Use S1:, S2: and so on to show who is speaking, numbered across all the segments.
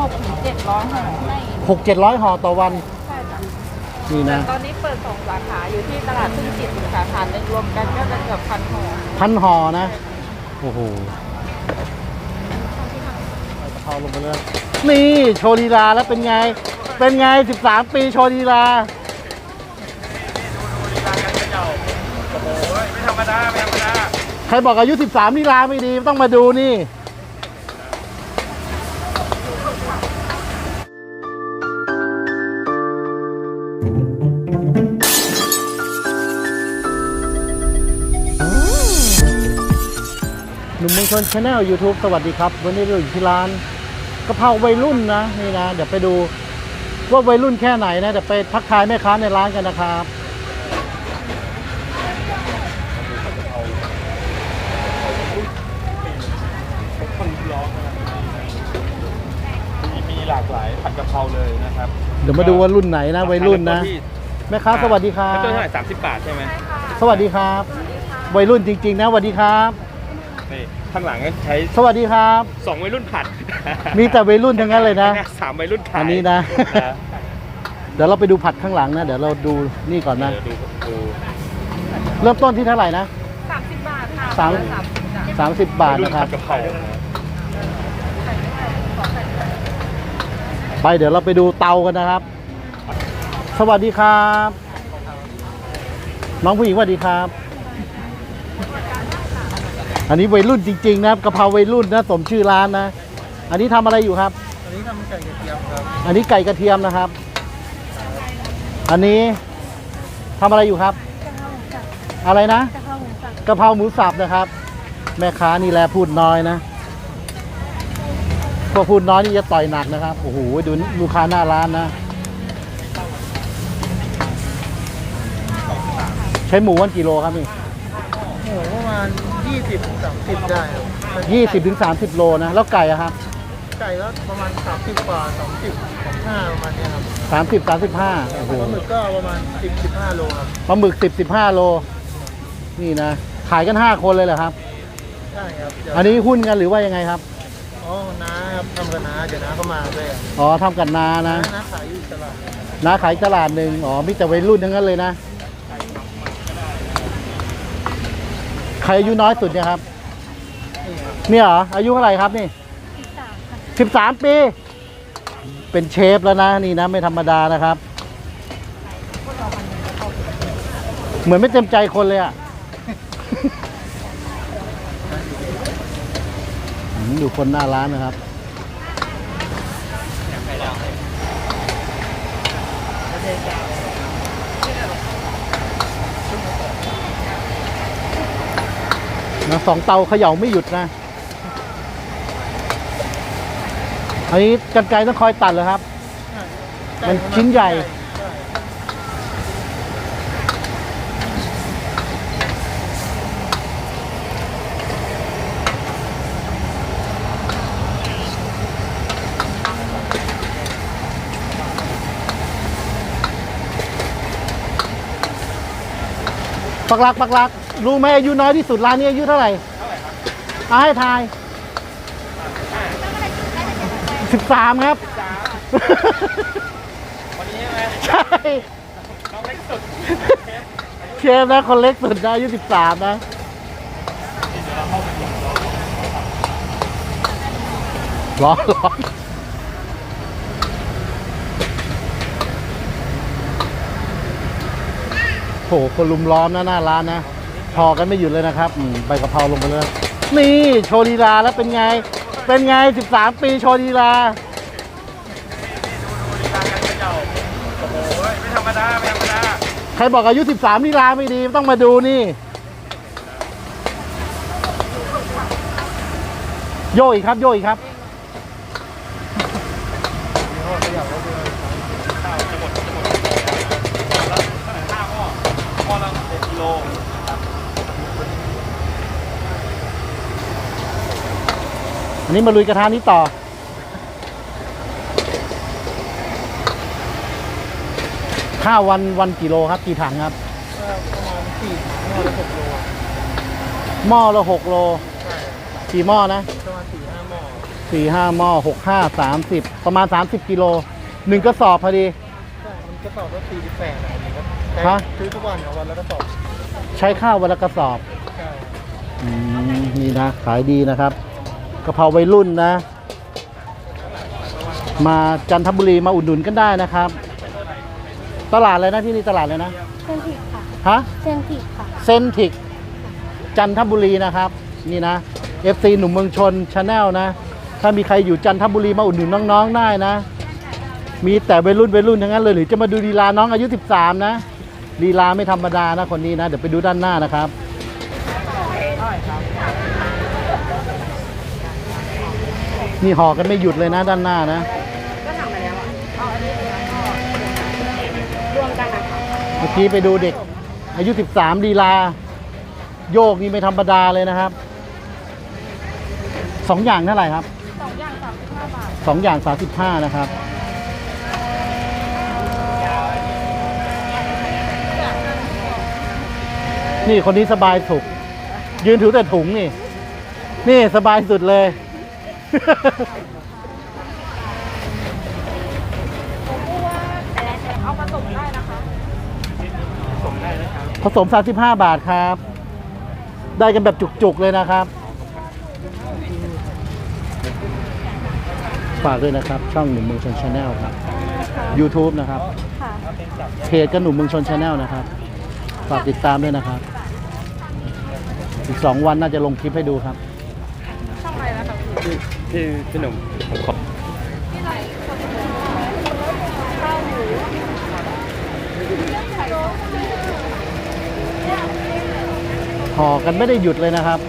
S1: หกถึงเจ็ดร้อยห่อให้
S2: หกเจ็ดร้อยห่อต่อวัน
S1: ใช่จ้ะ
S2: นี่นะ
S1: ตอนนี้เปิดสองสาขาอยู่ที่ตลาดพึ่งจิตอีกสาขาหนึ่งรวมกันก็จะเกือบพันห่อ
S2: พันห่อนะ โอ้โหเอากะเพราลงไปเลยนี่โชว์ลีลาแล้วเป็นไง เป็นไง 13 ปีโชว์ลีลา
S3: ไม่ธรรมดาไม่ธรรมดา
S2: ใครบอกอายุ 13ลีลาไม่ดีต้องมาดูนี่ ชนชาแนลยูทูบสวัสดีครับ วันนี้เราอยู่ที่ร้านกะเพราวัยรุ่นนะนี่นะ เดี๋ยวไปดูว่าวัยรุ่นแค่ไหนนะเดี๋ยวไปทักทายแม่ค้าในร้านกันนะครับ
S3: คนร้องมีมีหลากหลายผัดกะเพราเลยนะครับ
S2: เดี๋ยวมาดูว่ารุ่นไหนนะวัยรุ่นนะ แม่ค้าสวัสดีครั
S3: ต้นเท่าไห
S2: บ
S3: ร่สามสิบบาทใช่ไหม
S2: สวัสดีครับ วัยรุ่นจริง ๆ นะสวัสดีครับ
S3: นี่ ข้างหลังก็ใช้
S2: สวัสดีครับ
S3: สองวัยรุ่นผัด
S2: มีแต่วัยรุ่นทั้งนั้นเลยนะ
S3: สามวัยรุ่นขาย
S2: อันนี้นะ เดี๋ยวเราไปดูผัดข้างหลังนะ เดี๋ยวเราดูนี่ก่อนนะ
S3: เดี๋ยวดูดู
S2: เริ่มต้นที่เท่าไหร่นะ
S1: สามสิบบาทค่ะ
S2: สาม
S1: สามสิบจ้ะ
S2: 30บาท
S3: วัยรุ่
S2: นะครับ
S3: ผัดกะเพรา
S2: ไปเดี๋ยวเราไปดูเตากันนะครับ สวัสดีครับ น้องผู้หญิงสวัสดีครับ อันนี้วัยรุ่นจริงๆนะครับกะเพราวัยรุ่นนะสมชื่อร้านนะ อันนี้ทำอะไรอยู่ครับ
S3: อันนี้ทำไก่กระเทียมครับ
S2: อันนี้ไก่กระเทียมนะครับ อันนี้ทำอะไรอยู่ครับ อะไรนะกะเพราหมูสับนะครับ แม่ค้านี่แลพูดน้อยนะพวกพูดน้อยนี่จะต่อยหนักนะครับโอ้โหดูลูกค้าหน้าร้านนะ ใช้หมูวันกิโลครับนี่
S4: โอ้โหประมาณ ยี่สิบสามสิบได้ครับ
S2: ยี่สิบถึงสามสิบโลนะ แล้วไก่อะครับ
S4: ไก่ก็ประมาณสามสิบกว่าสองสิบสองห้าประมาณเนี้ยครับ
S2: สามสิบสามสิบห้าโอ้โห
S4: ปลาหมึกก็ประมาณสิบสิบห้าโลครับ
S2: ปลาหมึกสิบสิบห้าโล นี่นะ ขายกันห้าคนเลยเหรอครับ
S4: ใช่ครับเดี๋ยว
S2: อันนี้หุ้นกันหรือว่ายังไงครับ
S4: อ๋อน้าครับทำกับน้าเดี๋ยวน้าก็มาด้วยครับ
S2: อ๋อทำกันนา
S4: น้า
S2: นะ
S4: น้าขายอยู่ตลาด
S2: น้าขายตลาดหนึ่งอ๋อมีแต่วัยรุ่นทั้งนั้นเลยนะ ใค รอายุน้อยสุดเนี่ยครับ
S4: นี่
S2: เนี่ยเหรออายุเท่าไหร่ครับนี่สิบสามปี เป็นเชฟแล้วนะนี่นะไม่ธรรมดานะครับ เหมือนไม่เต็มใจคนเลยอะดูคนหน้าร้านนะครับ นะสองเตาเขย่าไม่หยุดนะ อันนี้กันไกรต้องคอยตัดเหรอครับ มันชิ้นใหญ่
S4: ช่
S2: ปักหลักปักหลัก รู้ไหมอายุน้อยที่สุดร้านนี้อายุเท่าไหร่เอาให้ทายสิบสามครับ
S3: วันนี้ใช่ไหม
S2: ใช่
S3: น้องเล็กสุด
S2: เชฟนะคนเล็กสุดนะอายุสิบสามนะร้อนร้อนโหคนลุมล้อมนะหน้าร้านนะ พอกันไม่หยุดเลยนะครับอืมใบกะเพราลงไปเลยนี่โชว์ลีลาแล้วเป็นไง เป็นไง 13 ปีโชว์ลีลา
S3: ไม่ธรรมดาไม่ธรรมดา
S2: ใครบอกอายุ 13ลีลาไม่ดีต้องมาดูนี่ โยอีกครับ โยอีกครับ
S3: ข้าวจะหมดจะหมดแล้วข้าวก็พอละเจ็ดกิโล
S2: อันนี้มาลุยกระทะนี้ต่อ ข้าววันวันกี่โลครับ กี่ถังครับ
S4: ก็ประมาณสี่หม้อละหกโล
S2: หม้อละหกโล
S4: ใช่
S2: กี่หม้อนะ
S4: ประมาณสี่ห้าหม้อ
S2: สี่ห้าหม้อหกห้าสามสิบประมาณสามสิบกิโลหนึ่งกระสอบพอดี
S4: ใช่มันก็สอบละสี่สิบแปดอะไรอย่างเงี้ยครับแต่
S2: ฮะ
S4: ซื้อทุกวันเอาวันละกระสอบ
S2: ใช้ข้าววันละกระสอบ
S4: ใช่
S2: อืมนี่นะ ขายดีนะครับ กะเพราวัยรุ่นนะ มาจันทบุรีมาอุดหนุนกันได้นะครับ ตลาดอะไรนะที่นี่ตลาดเลยนะ
S5: เซนทิกค่ะ
S2: ฮะ
S5: เซนทิกค่ะ
S2: เซนทิกจันทบุรีนะครับ นี่นะ FC หนุ่มเมืองชนชาแนลนะ ถ้ามีใครอยู่จันทบุรีมาอุดหนุนน้องๆได้นะ มีแต่วัยรุ่นวัยรุ่นทั้งนั้นเลยหรือจะมาดูลีลาน้องอายุ 13 นะลีลาไม่ธรรมดานะคนนี้นะ เดี๋ยวไปดูด้านหน้านะครับ นี่ห่อกันไม่หยุดเลยนะด้านหน้านะ
S1: ก็ทำไปแล้วอะเอาอันนี้แล้วก็รวมกันนะคะ
S2: เมื่อกี้ไปดูเด็ก อายุ 13ลีลา โยกนี่ไม่ธรรมดาเลยนะครับสองอย่างเท่าไหร่ครับ
S1: สองอย่างสามสิบห้าบาท
S2: สองอย่าง35นะครับ นี่คนนี้สบายสุข ยืนถือแต่ถุงนี่ นี่สบายสุดเลย
S1: เอาผสมได้นะคะ
S3: ส่งได้นะครับ
S2: ผสม 35 บาทครับ ได้กันแบบจุกๆเลยนะครับ ฝากด้วยนะครับ ช่องหนุ่มเมืองชนชาแนลครับ YouTube นะครับ
S5: ค่ะ
S2: เพจกันหนุ่มเมืองชนชาแนลนะครับ ฝากติดตามด้วยนะครับ อีกสองวันน่าจะลงคลิปให้ดูครับ
S1: ช่องอะไรนะคะพี่
S3: พี่พี่หนุ่มผมขอ
S2: ห่อกันไม่ได้หยุดเลยนะครับ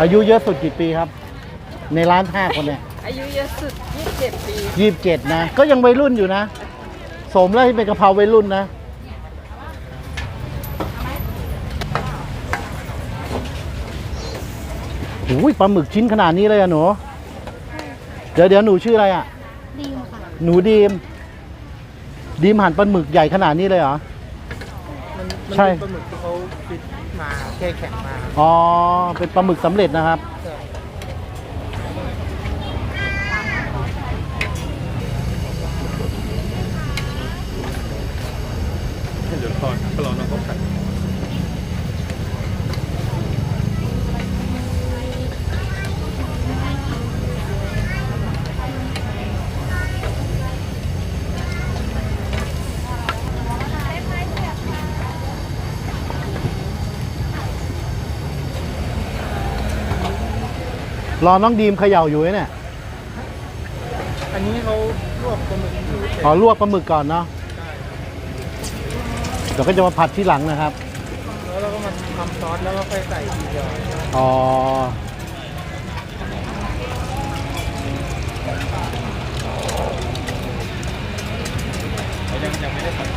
S2: อายุเยอะสุดกี่ปีครับ ในร้านห้าคนเนี่ย
S1: อายุเยอะสุด 27 ปี
S2: ยี่สิบเจ็ดนะ ก็ยังวัยรุ่นอยู่นะ สมแล้วที่เป็นกะเพราวัยรุ่นนะโอ้ยปลาหมึกชิ้นขนาดนี้เลยอะหนู เดี๋ยวเดี๋ยวหนูชื่ออะไรอะ
S5: ดีมค่ะ
S2: หนูดีม ดีมหั่นปลาหมึกใหญ่ขนาดนี้เลยเหรอ
S4: มันมัน
S2: ใช่
S4: เป็นปลาหมึกที่เขาฟิตมาแช่แข็งมา
S2: อ๋อ เป็นปลาหมึกสำเร็จนะครับ
S4: ใช่
S3: เดี๋ยวรอก็รอน้องเขาขัด
S2: รอน้องดีมเขย่าอยู่เนี่ย
S4: อันนี้เขาลวกปลาหมึกที่เสร็จ
S2: ขอลวกปลาหมึกก่อนเนาะเดี๋ยวก็จะมาผัดที่หลังนะครับ
S4: แล้วเราก็มาทำซอสแล้วก็ค่อยใส่ทีเดียว
S2: อ๋อ
S3: ยังยังไม่ได้ผัด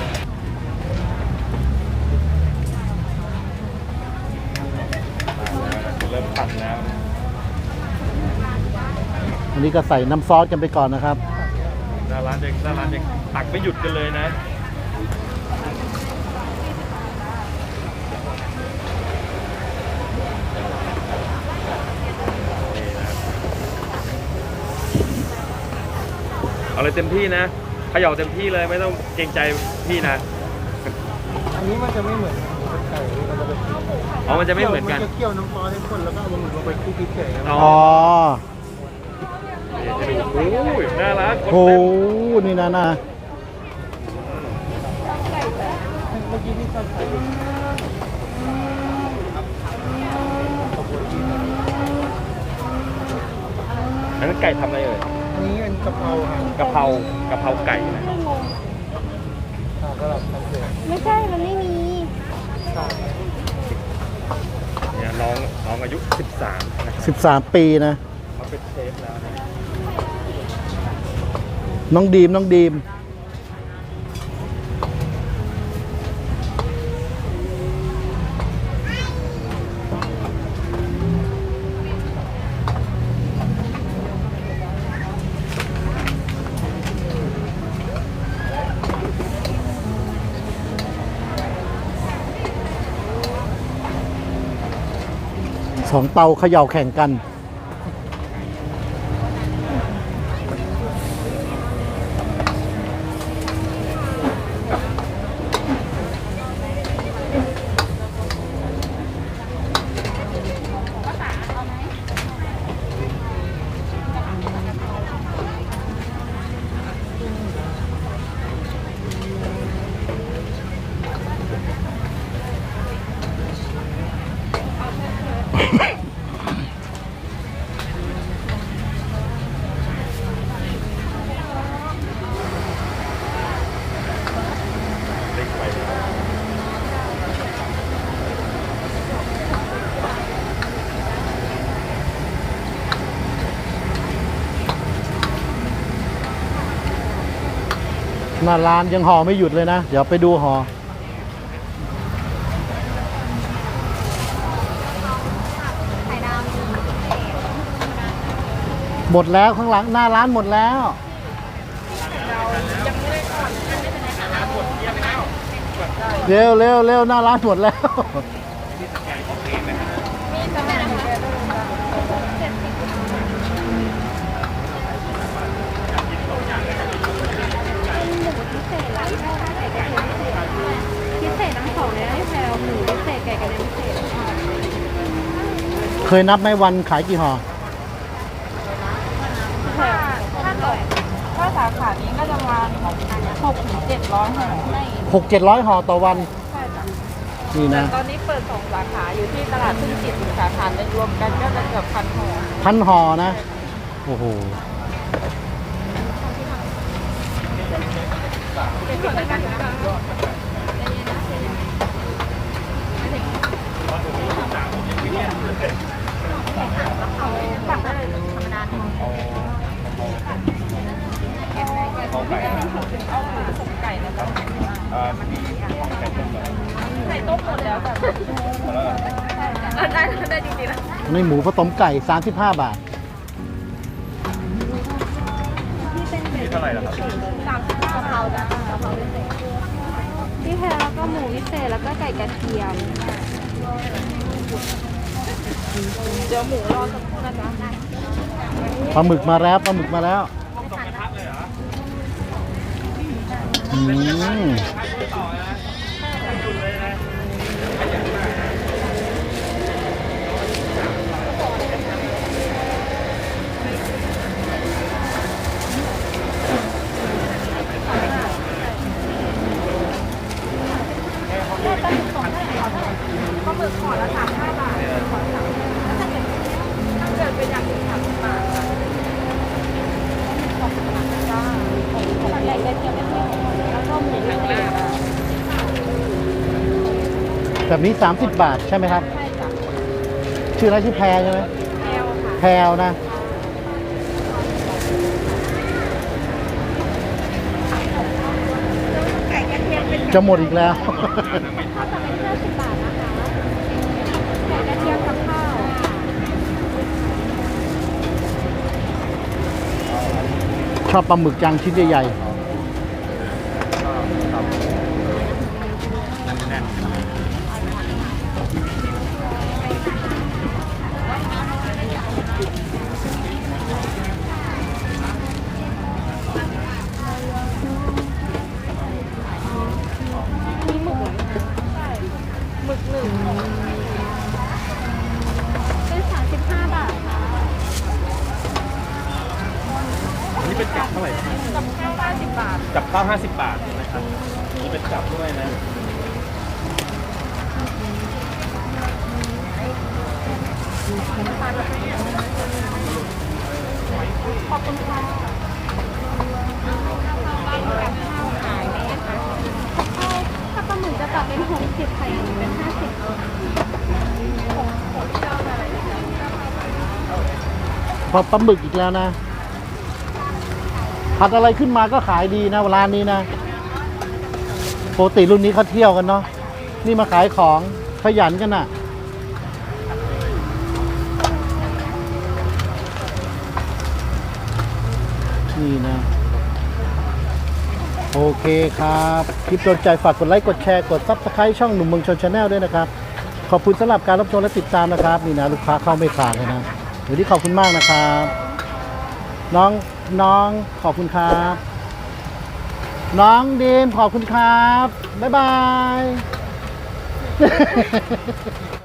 S3: เริ่มผัดแล้ว
S2: อั นนี้ก็ใส่น้ำซอสกันไปก่อนนะครับ
S3: หน้าร้านเด็กหน้าร้านเด็กตักไม่หยุดกันเลยนะนี่นะครับเอาเลยเต็มที่นะเขย่าเต็มที่เลยไม่ต้องเกรงใจพี่นะ
S4: อันนี้มันจะไม่เหมือนหมูไก่มันจะเป็น
S3: อ๋อมันจะไม่เหมือนกัน
S4: จะเคี่ยวน้ำซอสให้ข้นแล้วก็เอาปลาหมึกลงไปคลุกพริกเฉยครับ
S3: อ๋อ
S2: อ๋อ
S3: นี่จะดู โอ้ยน่ารักคน
S2: โอ้
S3: เต็ม
S2: นี่นะนะ
S4: เมื่อกี้ที่ใส่
S3: อันนั้นไก่ทำอะไรเอ่ย
S4: อันนี้เป็นกะเพราครับ
S3: กะเพรากะเพราไก่นะ
S4: อ่าสำหรับทำเสร็จ
S5: ไม่ใช่ มันไม่มี
S4: ครับ
S3: เนี่ยน้องน้องอายุ 13 นะครับ
S2: 13 ปีนะ
S3: น้
S2: องดีมน้องดีม สองเตาเขย่าแข่งกัน หน้าร้านยังห่อไม่หยุดเลยนะ เดี๋ยวไปดูห่อหมดแล้วข้างหลังหน้าร้านหมดแล้ว เร็วเร็วเร็วหน้าร้านหมดแล้ว
S5: พิเศษทั้งสองเลยนะพี่แพลวหมูพิเศษไก่กระเทียมพิเศษ
S2: เคยนับไหมวันขายกี่ห่อ
S1: ถ้าถ้าเกิดถ้าสาขานี้ก็จะประมาณหกถึงเจ็ดร้อยห่อใน
S2: หกเจ็ดร้อยห่อต่อวัน
S1: ใช่จ้ะ
S2: นี่
S1: แต่
S2: นะ
S1: ตอนนี้เปิดสองสาขาอยู่ที่ตลาดพึ่งจิตสาขาหนึ่งรวมกันก็จะเกือบพันห่อ
S2: พันห่อนะ โอ้โห
S1: สั่งได้เลยธรรมดาเอาไก่เอาหมูสมไก่นะจ๊ะไก่ต้มหมดแล้วแต่ได้ได้จริงๆนะ
S2: ในหมูผสมไก่ 35 บาท
S3: นี่เท่าไหร่ล่ะครับ
S1: สามสิบกะเพราจ้ะกะเพราพิเศษ
S5: พี่แพลวแล้วก็หมูพิเศษแล้วก็ไก่กระเทียม
S1: เดี๋ยวหมูรอสักครู่นะจ๊ะ
S2: ปลาหมึกมาแล้วปลาหมึกมาแล้วอืม นี้ 30 บาทใช่ไหมครับชื่ออะไรชื่อแพรใช่ไหมแพรวนะจะหมดอีกแล้วชอบปลาหมึกจังชิ้นใหญ่ๆ
S1: ขอบคุณค่ะ
S5: ถ้าปลาหมึกจะปรับเป็นหกสิบค่ะอย่างนี้เป็นห้าสิบ
S2: พอปลาหมึกอีกแล้วนะ ผัดอะไรขึ้นมาก็ขายดีนะร้านนี้นะปกติรุ่นนี้เขาเที่ยวกันเนาะนี่มาขายของขยันกันน่ะ นี่นะ โอเคครับ คลิปโดนใจฝากกดไลค์ กดแชร์ กดซับสไครต์ช่องหนุ่มเมืองชนชาแนลด้วยนะครับขขอบคุณสำหรับการรับชมและติดตามนะครับ นี่นะ ลูกค้าเข้าไม่ขาดเลยนะวันนี้ขอบคุณมากนะครับ น้องน้องขอบคุณครับ น้องดีมขอบคุณครับ บ๊ายบาย